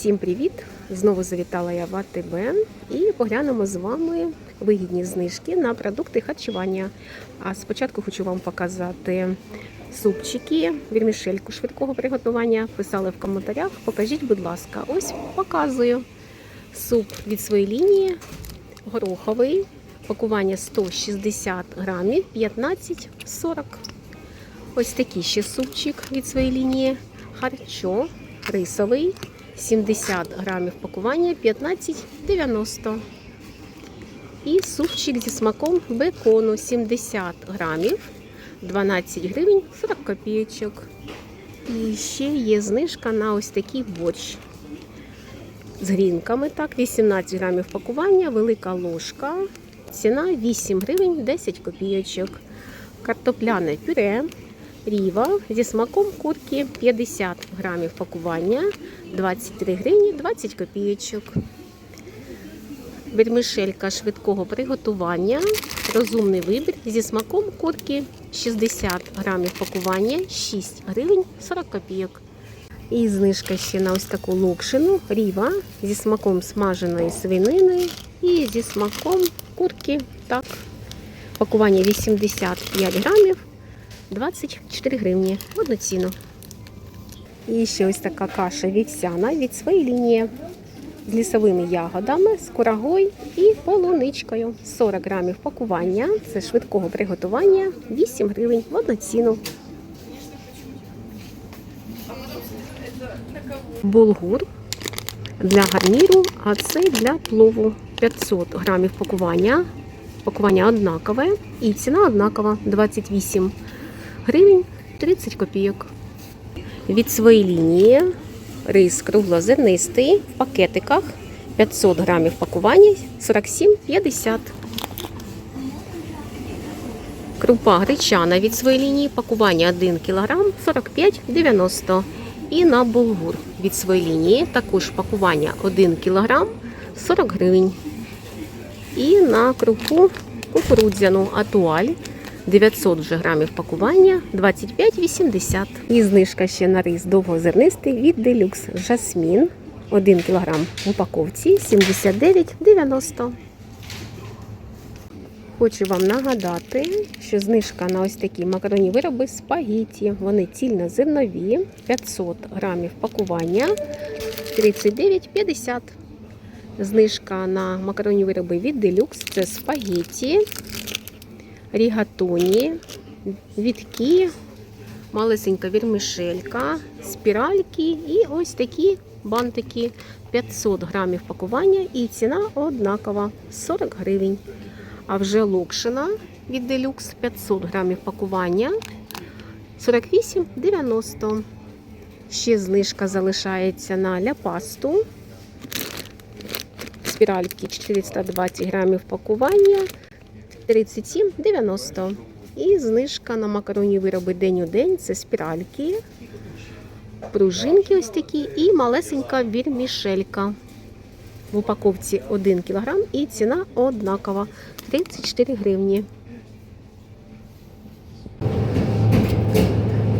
Всім привіт! Знову завітала я в АТБ і поглянемо з вами вигідні знижки на продукти харчування. А спочатку хочу вам показати супчики, вірмішельку швидкого приготування. Писали в коментарях. Покажіть, будь ласка, ось показую. Суп від своєї лінії, гороховий, пакування 160 грамів, 15,40. Ось такий ще супчик від своєї лінії. Харчо рисовий 70 грамів пакування 15,90. І супчик зі смаком бекону 70 грамів 12 гривень 40 копійочок. І ще є знижка на ось такий борщ. З грінками, так, 18 грамів пакування, велика ложка. Ціна 8 гривень 10 копійочок. Картопляне пюре Ріва зі смаком курки 50 грамів пакування, 23 гривні 20 копійочок. Вермишелька швидкого приготування, розумний вибір зі смаком курки 60 грамів пакування, 6 гривень 40 копійок. І знижка ще на ось таку локшину ріва зі смаком смаженої свинини і зі смаком курки. Так, пакування 85 грамів. 24 гривні одну ціну. І ще ось така каша вівсяна від своєї лінії з лісовими ягодами, з курагою і полуничкою. 40 грамів пакування. Це швидкого приготування, 8 гривень в одну ціну. Булгур для гарніру, а це для плову 500 грамів пакування. Пакування однакове і ціна однакова 28 гривень 30 копійок. Від своєї лінії рис круглозернистий в пакетиках 500 грамів пакування 47,50. Крупа гречана від своєї лінії пакування 1 кг 45,90 І на булгур від своєї лінії також пакування 1 кг 40 гривень. І на крупу кукурудзяну атуаль 900 вже грамів пакування 25,80. І знижка ще на рис довгозернистий від Делюкс Жасмін 1 кг в упаковці 79,90. Хочу вам нагадати, що знижка на ось такі макаронні вироби спагіті. Вони цільнозернові, 500 грамів пакування 39,50. Знижка на макаронні вироби від Делюкс це спагіті рігатоні, вітки, малесенька вірмішелька, спіральки і ось такі бантики 500 грамів пакування і ціна однакова 40 гривень. А вже локшина від делюкс 500 грамів пакування 48,90. Ще знижка залишається на ляпасту. Спіральки 420 грамів пакування 37,90. І знижка на макаронні вироби день у день це спіральки, пружинки ось такі і малесенька вірмішелька. В упаковці 1 кг і ціна однакова 34 гривні.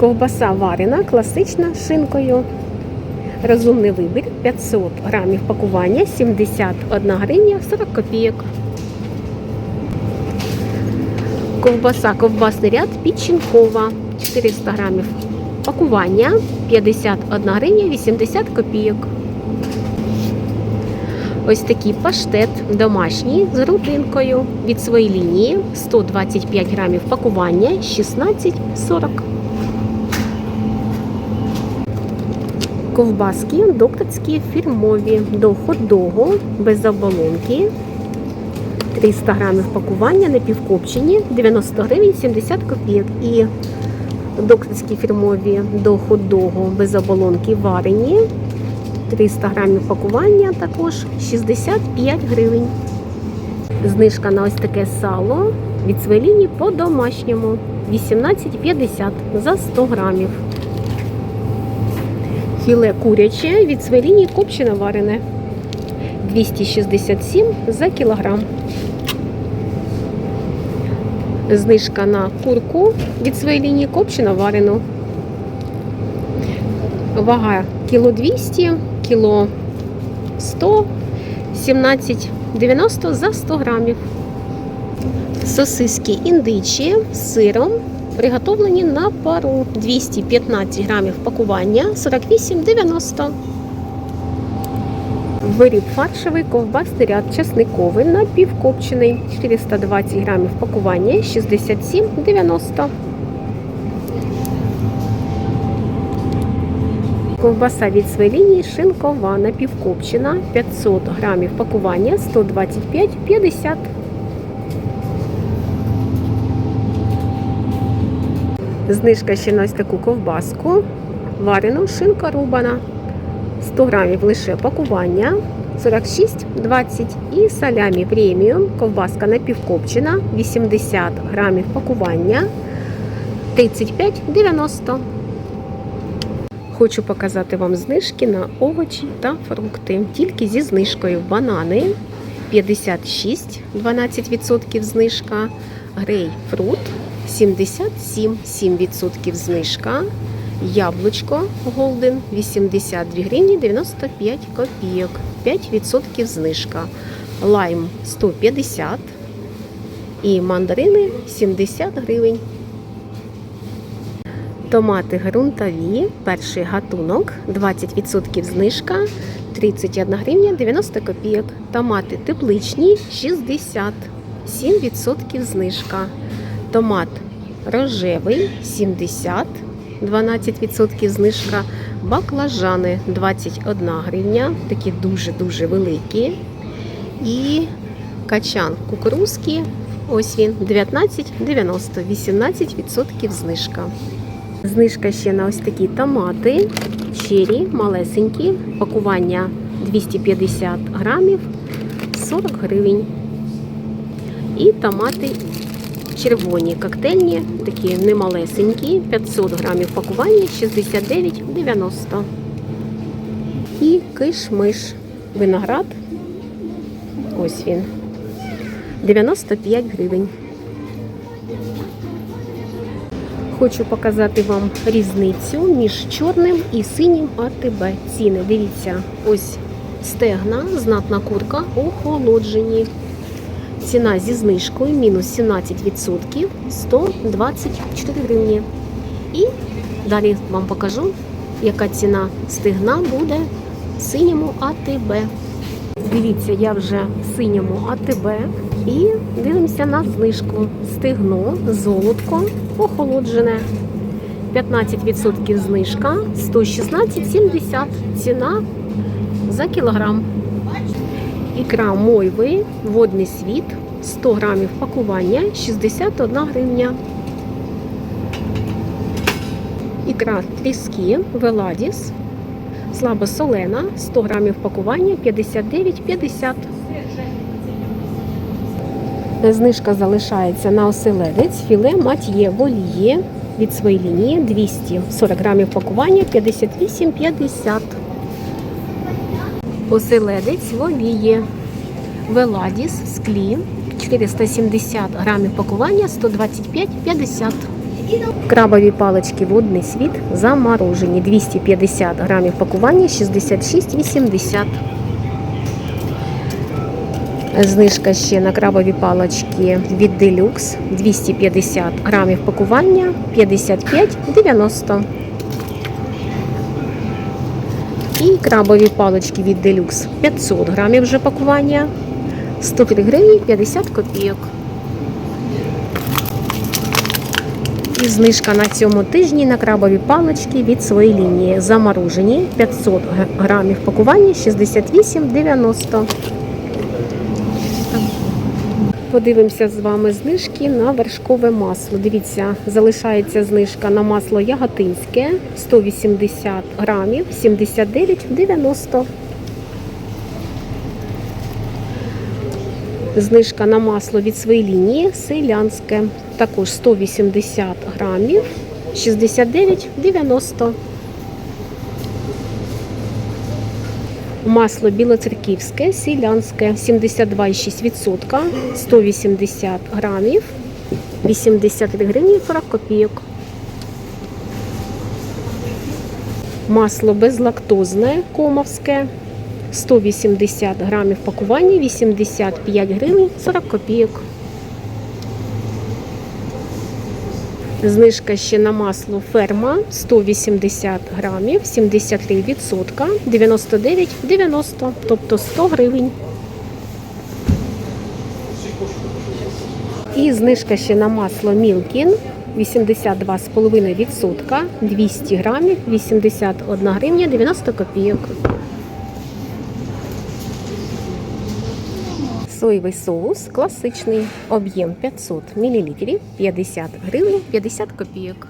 Ковбаса варена, класична шинкою. Розумний вибір 500 грамів пакування 71 гривня 40 копійок. Ковбаса, ковбасний ряд печінкова 400 грамів. Пакування 51 гривня 80 копійок. Ось такий паштет домашній з грудинкою від своєї лінії 125 грамів пакування 16,40. Ковбаски докторські фірмові до хот-догу без оболонки 300 грамів пакування напівкопчені 90 гривень 70 копійок. І докторські фірмові до хот-догу без оболонки варені 300 грамів пакування також 65 гривень. Знижка на ось таке сало від своєї лінії по домашньому 18,50 за 100 грамів. Філе куряче від своєї лінії копчене варене 267 за кілограм. Знижка на курку від своєї лінії копчено варену. Вага кіло 200, кіло 117,90 за 100 грамів. Сосиски індичі з сиром приготовлені на пару 215 грамів пакування 48,90. Виріб фаршевий ковбасний ряд чесниковий напівкопчений 420 грамів пакування 67,90. Ковбаса від своєї лінії шинкова напівкопчена 500 грамів пакування 125,50. Знижка ще на ось таку ковбаску. Варену шинка рубана. 100 грамів лише пакування 46,20 і салямі преміум. Ковбаска напівкопчена 80 грамів пакування 35,90. Хочу показати вам знижки на овочі та фрукти. Тільки зі знижкою банани 56, 12% знижка, грейпфрут 77, 7% знижка, яблучко Голден 82 гривні 95 копійок, 5% знижка, лайм 150 і мандарини 70 гривень. Томати ґрунтові, перший гатунок, 20% знижка, 31 гривня 90 копійок. Томати тепличні 60, 7% знижка. Томат рожевий 70, 12% знижка. Баклажани 21 гривня, такі дуже-дуже великі. І качан кукурузки, ось він 19,90, 18% знижка. Знижка ще на ось такі томати, чері, малесенькі, пакування 250 грамів, 40 гривень. І томати червоні, коктейльні, такі немалесенькі, 500 грамів пакування, 69,90. І киш-миш, виноград, ось він, 95 гривень. Хочу показати вам різницю між чорним і синім АТБ. Ціни. Дивіться, ось стегна, знатна курка, охолоджені. Ціна зі знижкою мінус 17%, 124 гривні. І далі вам покажу, яка ціна стегна буде синьому АТБ. Дивіться, я вже в синьому АТБ і дивимося на знижку. Стегно, золотко, охолоджене. 15% знижка, 116,70 ціна за кілограм. Ікра мойви, водний світ, 100 грамів пакування, 61 гривня. Ікра тріски, веладіс, слабосолена, 100 грамів пакування, 59,50. Знижка залишається на оселедець, філе мат'є вольє від своєї лінії 240 грамів пакування 58,50. Оселедець воліє. Веладіс в склі 470 грамів пакування 125,50. Крабові палички водний світ заморожені 250 грамів пакування 66,80. Знижка ще на крабові палички від Deluxe 250 грамів пакування 55,90. І крабові палички від Deluxe 500 грамів вже пакування 103 гривні 50 копійок. І знижка на цьому тижні на крабові палички від своєї лінії заморожені 500 грамів пакування 68,90. Подивимося з вами знижки на вершкове масло. Дивіться, залишається знижка на масло яготинське 180 грамів 79,90. Знижка на масло від своєї лінії селянське. Також 180 грамів 69,90. Масло білоцерківське, селянське 72,6%, 180 грамів, 83 гривні 40 копійок. Масло безлактозне комовське 180 грамів пакування, 85 гривень 40 копійок. Знижка ще на масло ферма 180 грамів, 73 відсотка, 99,90, тобто 100 гривень. І знижка ще на масло Мілкін 82,5%, 200 грамів, 81 гривня 90 копійок. Соєвий соус класичний, об'єм 500 мл, 50 гривень 50 копійок.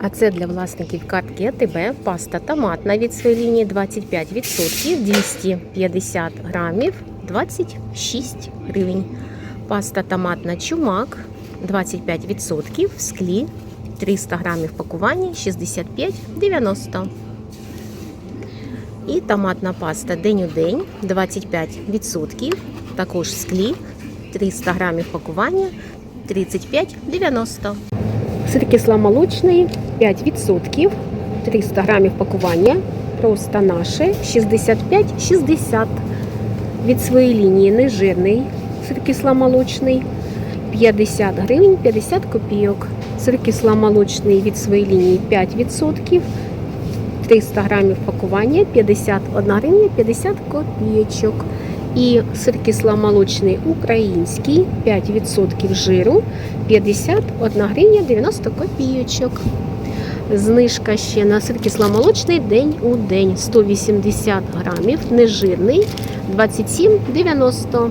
А це для власників картки АТБ паста томатна від своєї лінії 25%, 250 грамів, 26 гривень. Паста томатна чумак 25% в склі, 300 грамів пакування 65,90. І томатна паста день у день 25%, також склі, 300 грамів пакування 35,90. Сир кисломолочний 5%, 300 грамів пакування, просто наше 65,60. Від своєї лінії нежирний сир кисломолочний 50 гривень 50 копійок. Сир кисломолочний від своєї лінії 5%, 300 грамів пакування 51 гривня 50 копійочок. І сир кисломолочний український 5% жиру 51 гривня 90 копійочок. Знижка ще на сир кисломолочний день у день 180 грамів, нежирний 27,90.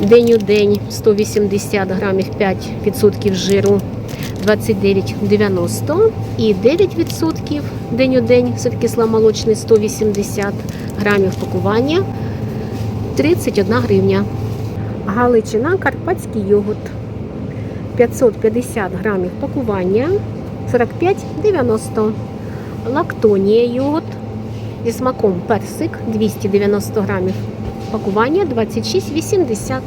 День у день 180 грамів 5% жиру 29,90 і 9% день у день сир кисломолочний 180 грамів пакування 31 гривня. Галичина карпатський йогурт 550 грамів пакування 45,90. Лактонія йогурт зі смаком персик 290 грамів пакування 26,80.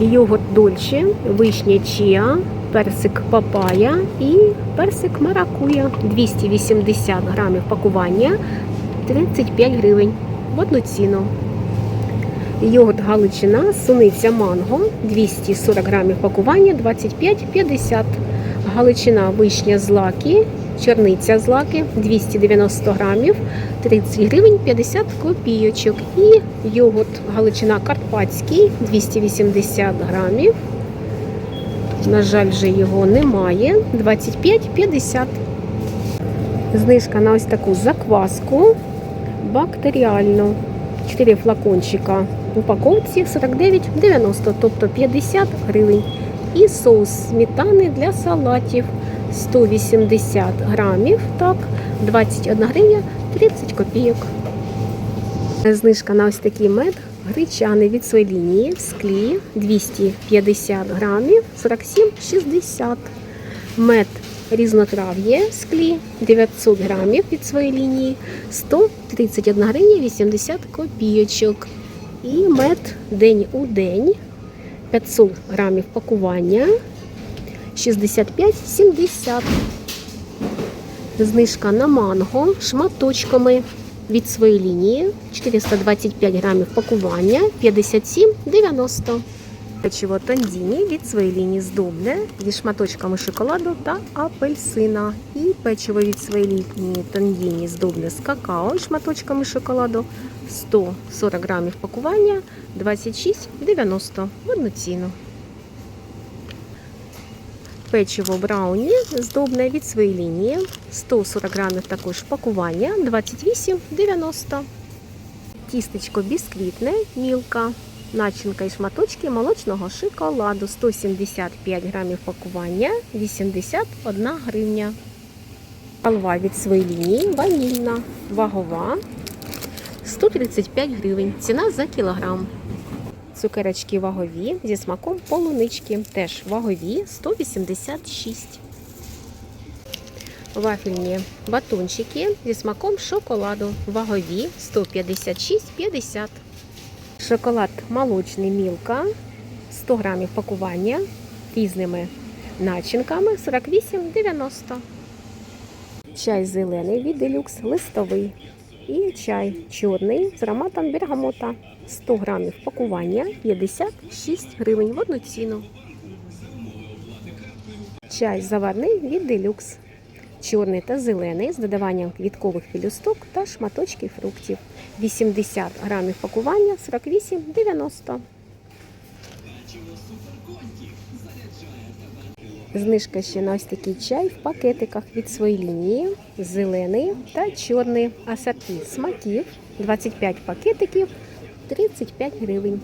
Йогурт дольче, вишня чіа, персик папая і персик маракуя 280 грамів пакування 35 гривень в одну ціну. Йогурт Галичина, суниця манго 240 грамів пакування 25,50. Галичина вишня злаки, чорниця злаки 290 грамів 30 гривень 50 копійочок. І йогурт Галичина Карпатський 280 грамів. На жаль, вже його немає. 25,50. Знижка на ось таку закваску бактеріальну. 4 флакончика в упаковці 49,90, тобто 50 гривень. І соус сметани для салатів 180 грамів, так, 21 гривня 30 копійок. Знижка на ось такий мед гречаний від своєї лінії в склі 250 грамів 47,60. Мед різнотрав'я в склі 900 грамів від своєї лінії 131 гривня 80 копійочок. І мед день у день 500 грамів пакування 65,70. Знижка на манго шматочками від своєї лінії 425 грамів пакування 57,90. Печиво тандіні від своєї лінії здобне зі шматочками шоколаду та апельсина. І печиво від своєї лінії тандіні здобне з какао шматочками шоколаду 140 грамів пакування 26,90 в одну ціну. Печиво брауні здобне від своєї лінії 140 грамів також пакування 28,90. Тістечко бісквітне, мілка, начинка і шматочки молочного шоколаду 175 грамів пакування 81 гривня. Халва від своєї лінії ванільна, вагова 135 гривень. Ціна за кілограм. Цукерочки вагові зі смаком полунички. Теж вагові 186. Вафельні батончики зі смаком шоколаду. Вагові 156,50. Шоколад молочний мілка 100 грамів пакування різними начинками 48,90. Чай зелений від делюкс листовий І чай чорний з ароматом бергамота. 100 грамів пакування 56 гривень в одну ціну. Чай заварний від делюкс. Чорний та зелений з додаванням квіткових пілюсток та шматочків фруктів. 80 грамів пакування 48,90. Знижка ще на ось такий чай в пакетиках від своєї лінії. Зелений та чорний асорті смаків. 25 пакетиків 35 гривень.